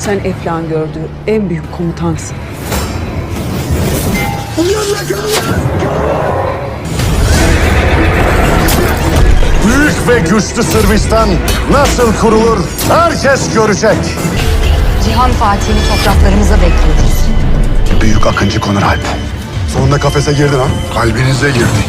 Sen Eflan gördüğü en büyük komutansın. Büyük ve güçlü Sırbistan nasıl kurulur herkes görecek. Cihan Fatih'ini topraklarımıza bekliyoruz. Büyük Akıncı Konur Alp. Sonunda kafese girdin ha. Kalbinize girdik.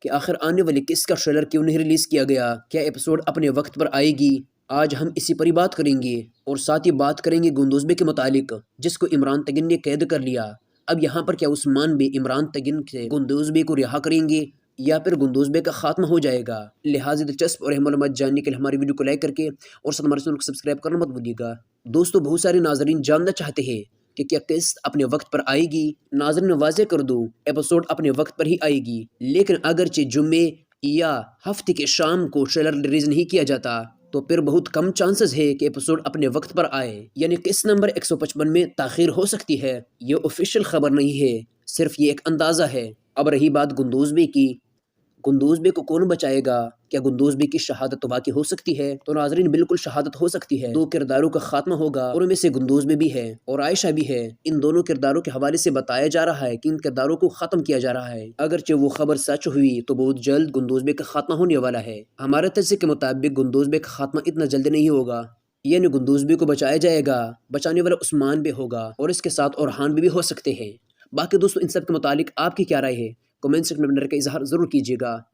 کہ آخر آنے والے کس کا trailer کیوں نہیں release کیا گیا؟ کیا ایپیسوڈ اپنے وقت پر آئے گی؟ آج ہم اسی پر ہی بات کریں گے اور ساتھ ہی بات کریں گے گندوزبے کے متعلق، جس کو عمران تگن نے قید کر لیا۔ اب یہاں پر کیا عثمان بھی عمران تگن سے گندوزبے کو رہا کریں گے یا پھر گندوزبے کا خاتمہ ہو جائے گا؟ لہٰذا دلچسپ اور اہم معلومات جاننے کے لیے ہماری ویڈیو کو لائک کر کے اور ساتھ ہمارے چینل کو سبسکرائب کرنا مت بھولیے گا۔ دوستو، بہت سارے ناظرین جاننا چاہتے ہیں۔ کہ کیا قسط اپنے وقت پر آئے گی؟ ناظرین واضح کر دوں ایپیسوڈ اپنے وقت پر ہی آئے گی، لیکن اگرچہ جمعے یا ہفتے کے شام کو ٹریلر ریلیز نہیں کیا جاتا، تو پھر بہت کم چانسز ہے کہ ایپیسوڈ اپنے وقت پر آئے۔ یعنی قسط نمبر 155 میں تاخیر ہو سکتی ہے، یہ آفیشیل خبر نہیں ہے، صرف یہ ایک اندازہ ہے۔ اب رہی بات گندوزبے کی۔ گندوزبے کو کون بچائے گا؟ کیا گندوزبے کی شہادت واقع ہو سکتی ہے؟ تو ناظرین بالکل شہادت ہو سکتی ہے۔ دو کرداروں کا خاتمہ ہوگا اور ان میں سے گندوزبے بھی ہے اور عائشہ بھی ہے۔ ان دونوں کرداروں کے حوالے سے بتایا جا رہا ہے کہ ان کرداروں کو ختم کیا جا رہا ہے۔ اگرچہ وہ خبر سچ ہوئی تو بہت جلد گندوزبے کا خاتمہ ہونے والا ہے۔ ہمارے تجزیے کے مطابق گندوزبے کا خاتمہ اتنا جلد نہیں ہوگا۔ یعنی گندوزبے کو بچایا جائے گا بچانے والا عثمان بھی ہوگا اور اس کے ساتھ اورحان بھی, بھی ہو سکتے ہیں۔ باقی دوستو ان سب کے متعلق آپ کی کیا رائے ہے؟ کمنٹ سیکشن میں اپنے رائے کا اظہار ضرور کیجیے گا۔